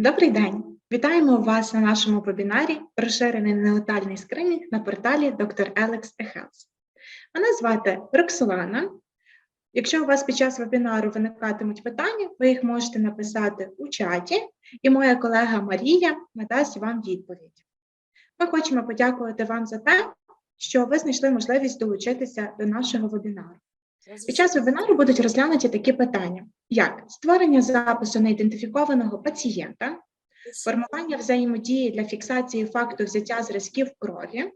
Добрий день! Вітаємо вас на нашому вебінарі Розширений неонатальний скринінг на порталі Dr. Alex eHealth. Мене звати Роксолана. Якщо у вас під час вебінару виникатимуть питання, ви їх можете написати у чаті, і моя колега Марія надасть вам відповідь. Ми хочемо подякувати вам за те, що ви знайшли можливість долучитися до нашого вебінару. Під час вебінару будуть розглянуті такі питання, як створення запису неідентифікованого пацієнта, формування взаємодії для фіксації факту взяття зразків крові,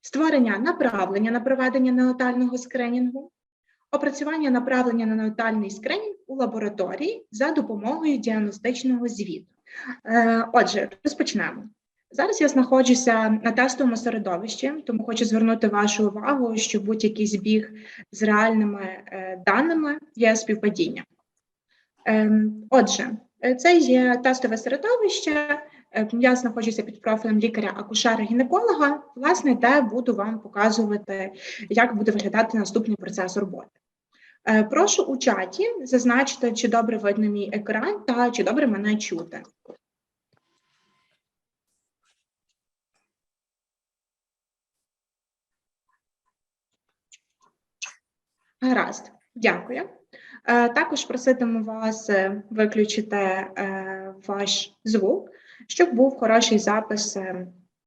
створення направлення на проведення неонатального скринінгу, опрацювання направлення на неонатальний скринінг у лабораторії за допомогою діагностичного звіту. Е, Отже, розпочнемо. Зараз я знаходжуся на тестовому середовищі, тому хочу звернути вашу увагу, що будь-який збіг з реальними е, даними є співпадіння. Ем, Отже, е, це є тестове середовище. Е, Я знаходжуся під профілем лікаря-акушера-гінеколога, власне, де буду вам показувати, як буде виглядати наступний процес роботи. Прошу у чаті зазначити, чи добре видно мій екран та чи добре мене чути. Гаразд, дякую. Е, Також проситиму вас е, виключити е, ваш звук, щоб був хороший запис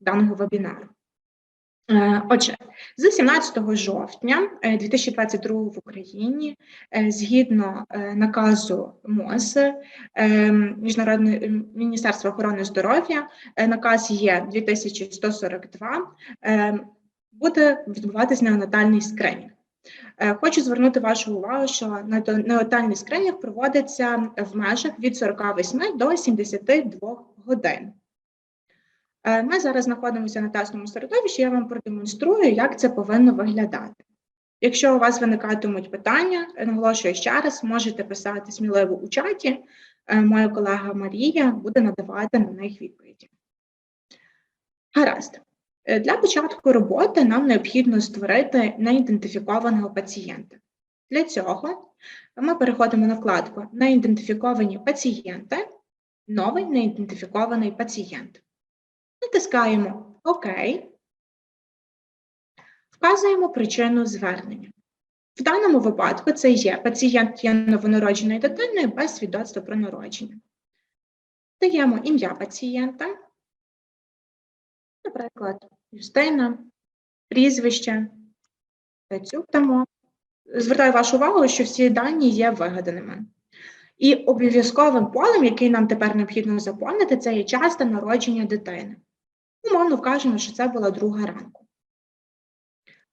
даного вебінару. Отже, з 17 жовтня е, 2022 в Україні, згідно наказу МОЗ Міжнародного Міністерства охорони здоров'я, наказ є 2142, е, буде відбуватись неонатальний скринінг. Е, Хочу звернути вашу увагу, що неонатальний скринінг проводиться в межах від 48 до 72 годин. Е, Ми зараз знаходимося на тестовому середовищі, я вам продемонструю, як це повинно виглядати. Якщо у вас виникатимуть питання, наголошую ще раз, можете писати сміливо у чаті. Е, Моя колега Марія буде надавати на них відповіді. Гаразд. Е, Для початку роботи нам необхідно створити неідентифікованого пацієнта. Для цього ми переходимо на вкладку Неідентифіковані пацієнти, новий неідентифікований пацієнт. Натискаємо ОК, вказуємо причину звернення. В даному випадку це є пацієнт є новонародженою дитиною без свідоцтва про народження. Даємо ім'я пацієнта, наприклад, Юстина, прізвище, Тацюк. Звертаю вашу увагу, що всі дані є вигаданими. І обов'язковим полем, який нам тепер необхідно заповнити, це є часто народження дитини. Умовно вкажемо, що це була друга ранку.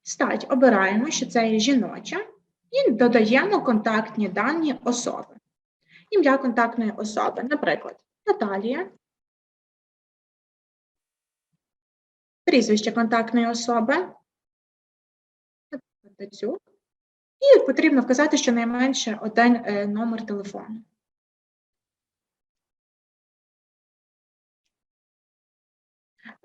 Стать обираємо, що це є жіноча, і додаємо контактні дані особи. Ім'я контактної особи, наприклад, Наталія, прізвище контактної особи, і потрібно вказати щонайменше один е, номер телефону.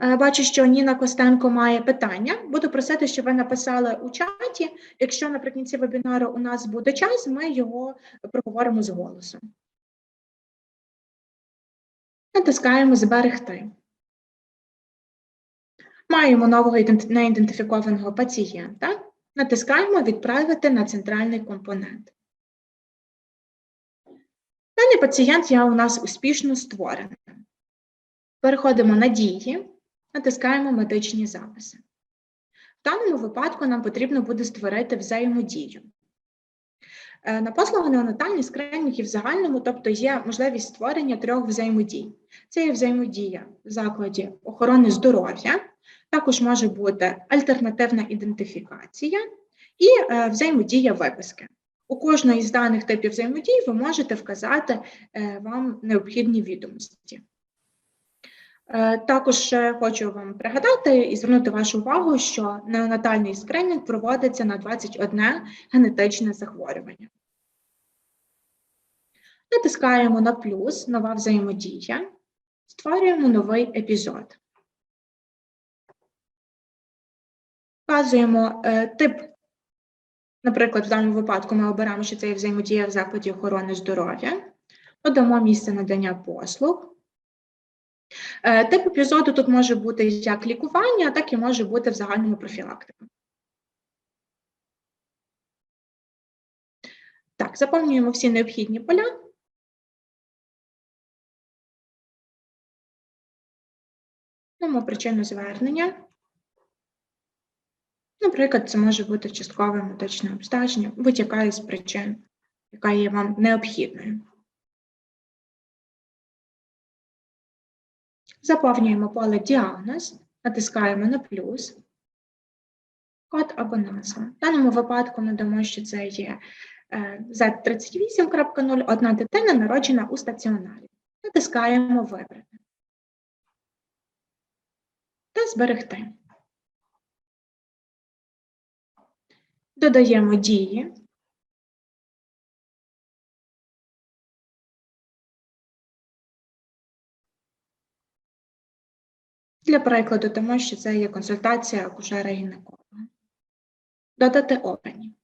Е, Бачу, що Ніна Костенко має питання. Буду просити, щоб ви написали у чаті. Якщо наприкінці вебінару у нас буде час, ми його проговоримо з голосом. Натискаємо Зберегти. Маємо нового неідентифікованого пацієнта. Натискаємо Відправити на центральний компонент. Даний пацієнт є у нас успішно створений. Переходимо на дії, натискаємо медичні записи. В даному випадку нам потрібно буде створити взаємодію. Е, На послугу неонатальних скринінгів в загальному, тобто є можливість створення трьох взаємодій. Це є взаємодія в закладі охорони здоров'я, також може бути альтернативна ідентифікація і е, взаємодія виписки. У кожної з даних типів взаємодій ви можете вказати е, вам необхідні відомості. Е, Також хочу вам пригадати і звернути вашу увагу, що неонатальний скринінг проводиться на 21 генетичне захворювання. Натискаємо на плюс, нова взаємодія, створюємо новий епізод. Вказуємо е, тип, наприклад, в даному випадку ми обираємо, що це є взаємодія в закладі охорони здоров'я, додамо місце надання послуг, Е, Тип епізоду тут може бути як лікування, так і може бути в загальному профілактика. Так, заповнюємо всі необхідні поля. Причину звернення. Наприклад, це може бути часткове медичне обстеження, будь-яка із причин, яка є вам необхідною. Заповнюємо поле діагноз, натискаємо на плюс, код або назва. В даному випадку ми дамо, що це є е, Z38.0, одна дитина народжена у стаціонарі. Натискаємо Вибрати та зберегти. Додаємо дії. Для прикладу, тому що це є консультація акушера гінеколога. Додати опені.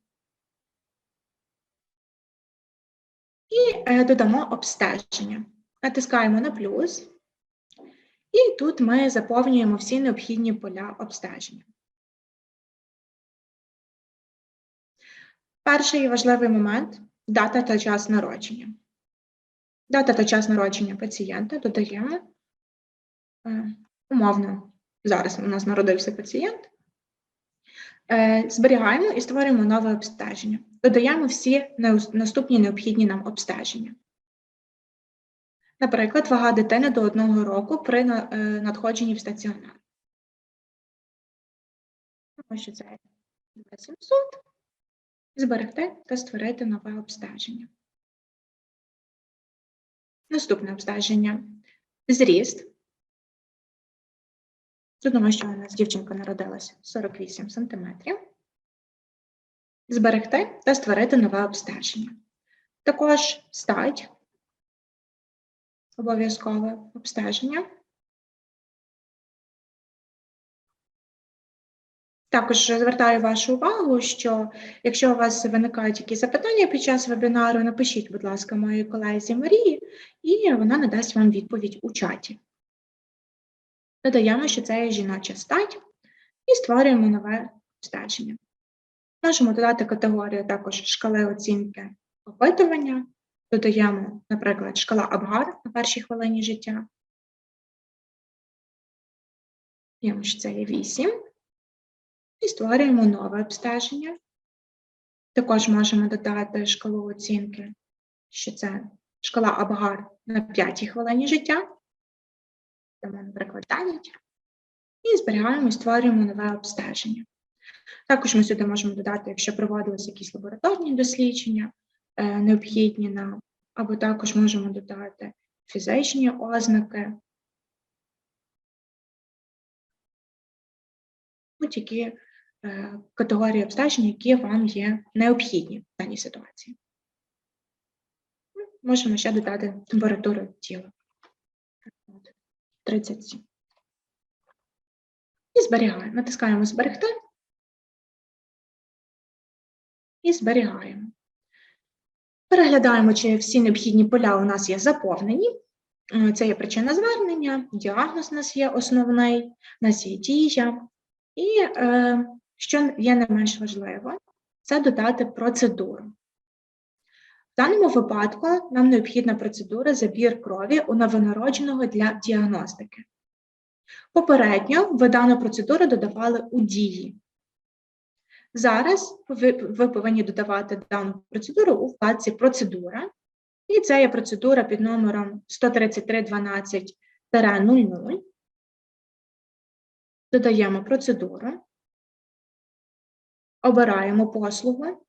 І е, додамо обстеження. Натискаємо на плюс. І тут ми заповнюємо всі необхідні поля обстеження. Перший важливий момент дата та час народження. Дата та час народження пацієнта додаємо е, умовно. Зараз у нас народився пацієнт. Е, зберігаємо і створюємо нове обстеження. Додаємо всі наступні необхідні нам обстеження. Наприклад, вага дитини до одного року при е, надходженні в стаціонар. Ось що це 2700. Зберегти та створити нове обстеження. Наступне обстеження. Зріст. Тому що у нас дівчинка народилася 48 см. Зберегти та створити нове обстеження. Також стать. Обов'язкове обстеження. Також звертаю вашу увагу, що якщо у вас виникають якісь запитання під час вебінару, напишіть, будь ласка, моїй колезі Марії, і вона надасть вам відповідь у чаті. Додаємо, що це є жіноча стать, і створюємо нове обстеження. Можемо додати категорію також шкали оцінки опитування. Додаємо, наприклад, шкала Абгар на першій хвилині життя. Даємо, що це є 8. І створюємо нове обстеження. Також можемо додати шкалу оцінки, що це шкала Абгар на п'ятій хвилині життя. Дамо, наприклад, 9. І зберігаємо і створюємо нове обстеження. Також ми сюди можемо додати, якщо проводились якісь лабораторні дослідження, е, необхідні нам, або також можемо додати фізичні ознаки, будь-які категорії обстежень, які вам є необхідні в даній ситуації. Ну, Можемо ще додати температуру тіла. 37. І зберігаємо. Натискаємо зберегти. І зберігаємо. Переглядаємо, чи всі необхідні поля у нас є заповнені. Е, Це є причина звернення, діагноз у нас є основний, у нас є дія. І е, що є не менш важливо, це додати процедуру. В даному випадку нам необхідна процедура забір крові у новонародженого для діагностики. Попередньо ви дану процедуру додавали у дії. Зараз ви, ви повинні додавати дану процедуру у вкладці Процедура. І це є процедура під номером 13312-00. Додаємо процедуру. Обираємо послугу.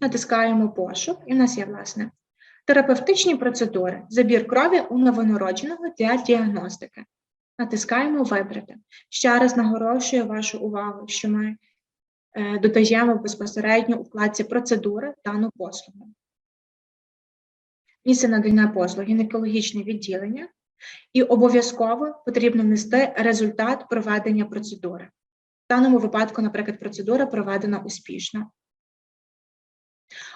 Натискаємо пошук, і в нас є, власне, терапевтичні процедури, забір крові у новонародженого для діагностики. Натискаємо Вибрати. Ще раз наголошую вашу увагу, що ми е, додаємо безпосередньо у вкладці процедури дану послугу. Місце надання послуг, гінекологічне відділення, і обов'язково потрібно внести результат проведення процедури. В даному випадку, наприклад, процедура проведена успішно.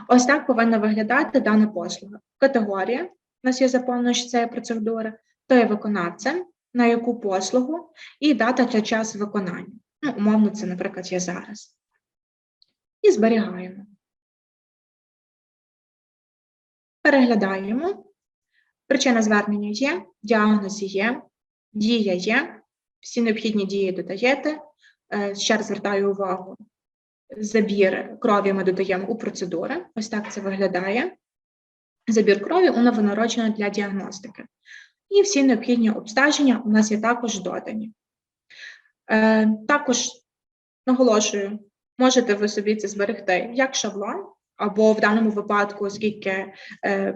Ось так повинна виглядати дана послуга. Категорія, у нас є заповнювач цієї процедури, хто є виконавцем, на яку послугу, і дата та час виконання. Ну, умовно, це, наприклад, є зараз. І зберігаємо. Переглядаємо. Причина звернення є, діагноз є, дія є, всі необхідні дії додаєте. Ще раз звертаю увагу, забір крові ми додаємо у процедури. Ось так це виглядає. Забір крові у новонародженого для діагностики. І всі необхідні обстеження у нас є також додані. Е, Також наголошую, можете ви собі це зберегти як шаблон, або в даному випадку, оскільки е,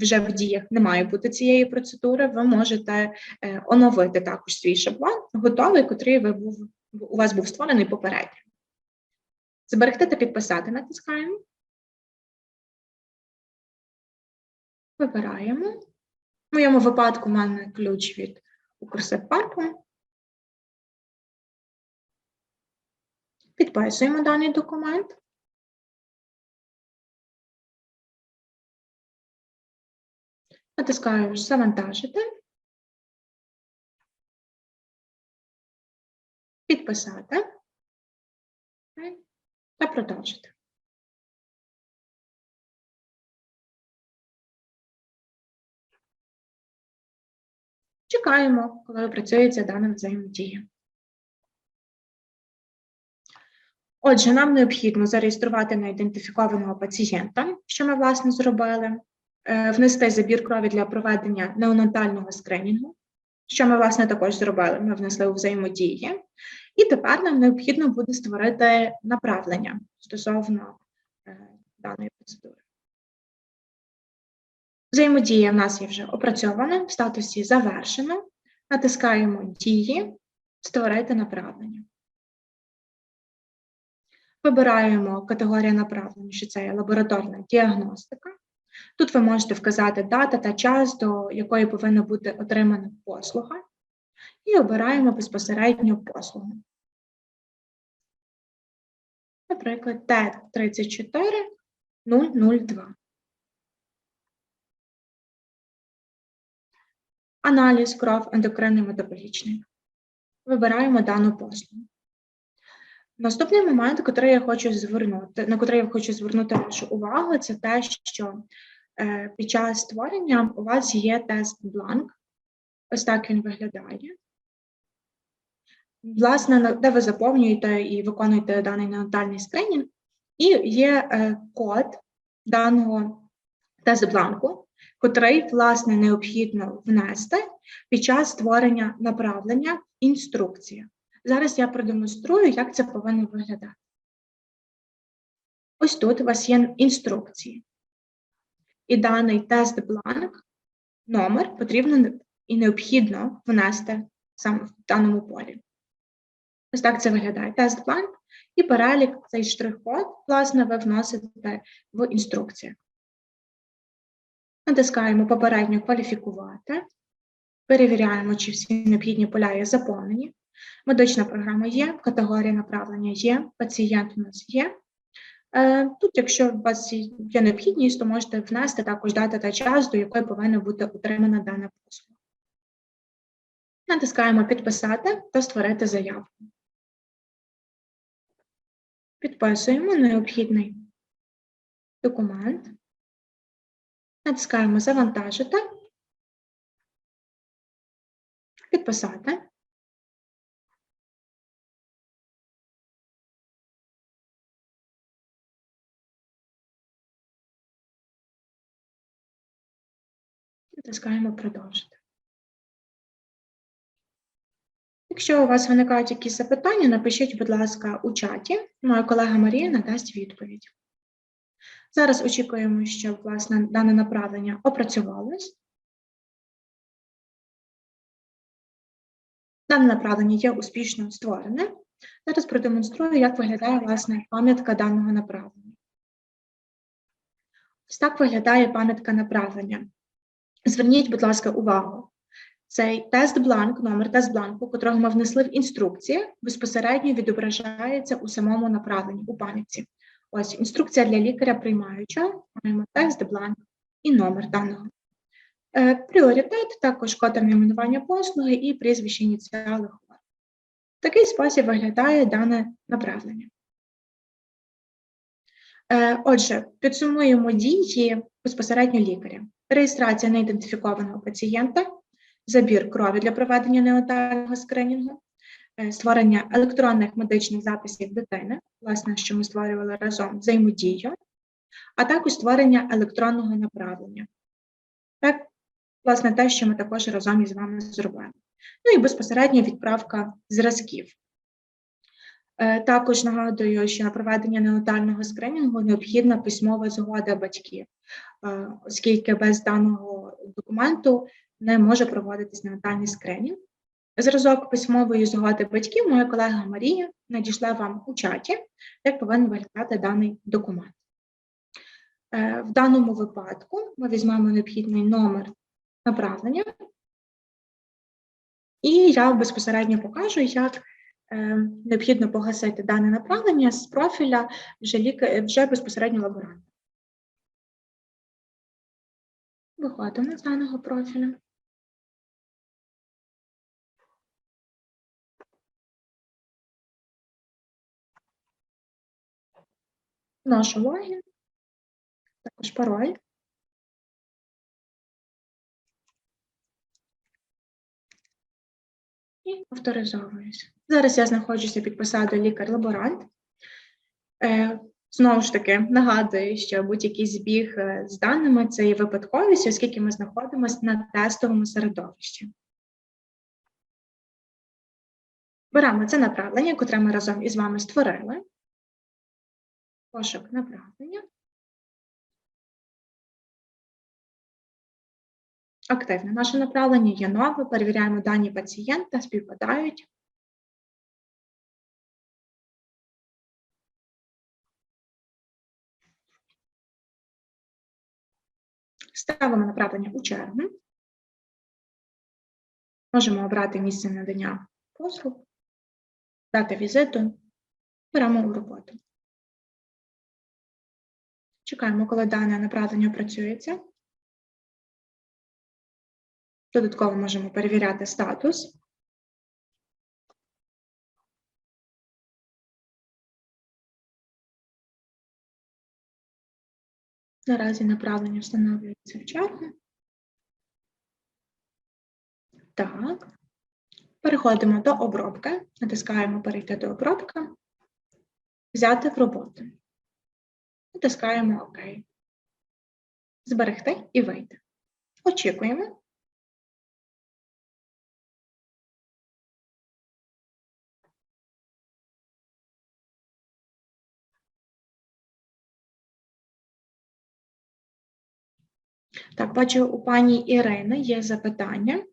вже в діях не має бути цієї процедури, ви можете е, оновити також свій шаблон, готовий, котрий ви був, у вас був створений попередньо. Зберегти та підписати натискаємо. Вибираємо. В моєму випадку в мене ключ від Укрсиббанку. Підписуємо даний документ. Натискаю Завантажити. Підписати та продовжити. Чекаємо, коли працюється дана взаємодія. Отже, нам необхідно зареєструвати неідентифікованого пацієнта, що ми, власне, зробили, внести забір крові для проведення неонатального скринінгу, що ми, власне, також зробили. Ми внесли у взаємодії. І тепер нам необхідно буде створити направлення стосовно е, даної процедури. Взаємодія в нас є вже опрацьована, в статусі завершено. Натискаємо Дії, Створити направлення. Вибираємо категорію направлення, що це є лабораторна діагностика. Тут ви можете вказати дата та час, до якої повинна бути отримана послуга, і обираємо безпосередньо послугу. Наприклад, Т34002. Аналіз кров ендокринний метаболічний. Вибираємо дану послугу. Наступний момент, який я хочу звернути, на який я хочу звернути вашу увагу, це те, що е, під час створення у вас є тест-бланк. Ось так він виглядає. Власне, де ви заповнюєте і виконуєте даний неонатальний скринінг, і є е, код даного тест-бланку, котрий, власне, необхідно внести під час створення направлення інструкція. Зараз я продемонструю, як це повинно виглядати. Ось тут у вас є інструкції. І даний тест-бланк, номер потрібно і необхідно внести саме в даному полі. Ось так це виглядає. Тест-бланк і перелік цей штрих-код, власне, ви вносите в інструкцію. Натискаємо попередньо кваліфікувати, перевіряємо, чи всі необхідні поля є заповнені. Медична програма є, категорія направлення є, пацієнт у нас є. Е, тут, якщо у вас є необхідність, то можете внести також дата та час, до якої повинна бути отримана дана послуга. Натискаємо Підписати та створити заявку. Підписуємо необхідний документ. Натискаємо Завантажити, підписати. Натискаємо Продовжити. Якщо у вас виникають якісь запитання, напишіть, будь ласка, у чаті. Моя колега Марія надасть відповідь. Зараз очікуємо, щоб власне дане направлення опрацювалось. Дане направлення є успішно створене. Зараз продемонструю, як виглядає власне пам'ятка даного направлення. Ось так виглядає пам'ятка направлення. Зверніть, будь ласка, увагу. Цей тест-бланк, номер тест-бланку, котрого ми внесли в інструкції, безпосередньо відображається у самому направленні у пам'ятці. Ось інструкція для лікаря приймаючого, маємо тест, бланк і номер даного Е, Пріоритет, також код найменування послуги і прізвище ініціали хворого. В такий спосіб виглядає дане направлення. Е, Отже, підсумуємо дії безпосередньо лікаря. Реєстрація неідентифікованого пацієнта, забір крові для проведення неонатального скринінгу, е, створення електронних медичних записів дитини, власне, що ми створювали разом взаємодію, а також створення електронного направлення. Так, власне, те, що ми також разом із вами зробили. Ну і безпосередньо відправка зразків. Е, Також нагадую, що на проведення неонатального скринінгу необхідна письмова згода батьків, е, оскільки без даного документу не може проводитись неонатальний скринінг. Зразок письмової згоди батьків моя колега Марія надійшла вам у чаті, як повинен виглядати даний документ. Е, В даному випадку ми візьмемо необхідний номер направлення, і я безпосередньо покажу, як необхідно погасити дане направлення з профіля вже, ліка- вже безпосередньо лаборанта. Виходимо з даного профіля. Вношу логін, також пароль. І авторизовуюсь. Зараз я знаходжуся під посадою лікар-лаборант. Е, Знову ж таки, нагадую, що будь-який збіг е, з даними це є випадковість, оскільки ми знаходимося на тестовому середовищі. Беремо це направлення, котре ми разом із вами створили. Пошук направлення. Активне наше направлення є нове. Перевіряємо дані пацієнта, співпадають. Ставимо направлення у чергу. Можемо обрати місце надання послуг, дати візиту, беремо у роботу. Чекаємо, коли дане направлення працюється. Додатково можемо перевіряти статус. Наразі направлення встановлюється в чергу. Так. Переходимо до обробки. Натискаємо Перейти до обробки. Взяти в роботу. Натискаємо ОК. Зберегти і вийти. Очікуємо. Так, бачу, у пані Ірини є запитання.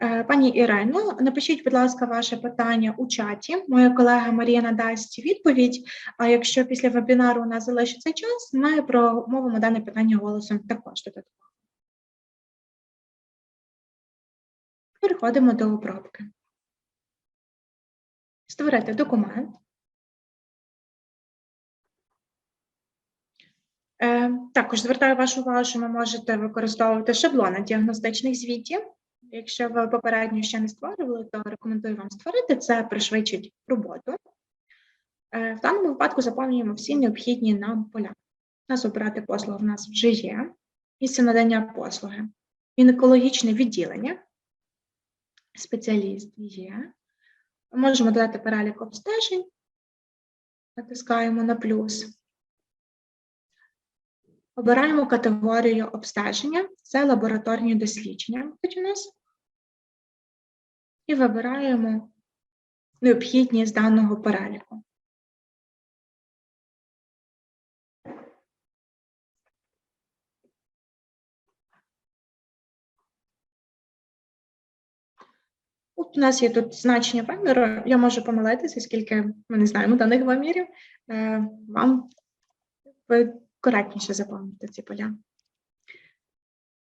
Е, Пані Ірино, напишіть, будь ласка, ваше питання у чаті. Моя колега Марія надасть відповідь. А якщо після вебінару у нас залишиться час, ми промовимо дане питання голосом також додатково. Переходимо до обробки. Створити документ. Також звертаю вашу увагу, що ви можете використовувати шаблони діагностичних звітів. Якщо ви попередньо ще не створювали, то рекомендую вам створити це, пришвидшить роботу. Е, В даному випадку заповнюємо всі необхідні нам поля. Нас обирати послугу в нас вже є. Місце надання послуги. Гінекологічне відділення. Спеціаліст є. Можемо додати перелік обстежень. Натискаємо на плюс. Обираємо категорію обстеження, це лабораторні дослідження у нас. І вибираємо необхідність даного переліку. У нас є тут значення виміру. Я можу помилитися, оскільки ми не знаємо даних вимірів. Е, Вам коректніше заповнити ці поля.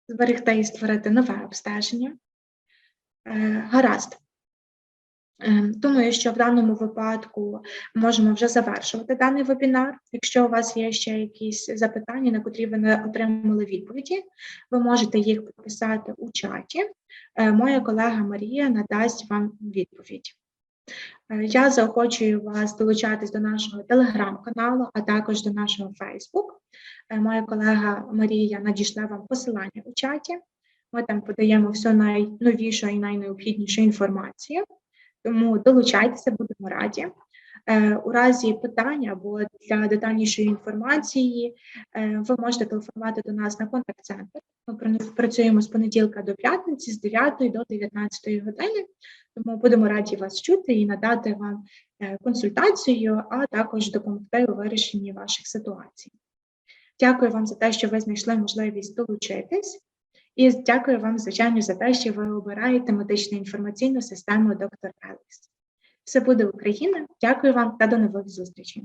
Зберегти і створити нове обстеження. Е, Гаразд. Ем, Думаю, що в даному випадку можемо вже завершувати даний вебінар. Якщо у вас є ще якісь запитання, на котрі ви не отримали відповіді, ви можете їх написати у чаті. Е, Моя колега Марія надасть вам відповідь. Е, Я заохочую вас долучатись до нашого телеграм-каналу, а також до нашого Фейсбук. Моя колега Марія надійшла вам посилання у чаті. Ми там подаємо всю найновішу і найнеобхіднішу інформацію. Тому долучайтеся, будемо раді. Е, У разі питань або для детальнішої інформації е, ви можете телефонувати до нас на контакт-центр. Ми пр- працюємо з понеділка до п'ятниці, з 9 до 19 години. Тому будемо раді вас чути і надати вам е, консультацію, а також допомогти у вирішенні ваших ситуацій. Дякую вам за те, що ви знайшли можливість долучитись. І дякую вам, звичайно, за те, що ви обираєте медичну інформаційну систему доктор Елекс. Все буде Україна. Дякую вам та до нових зустрічей.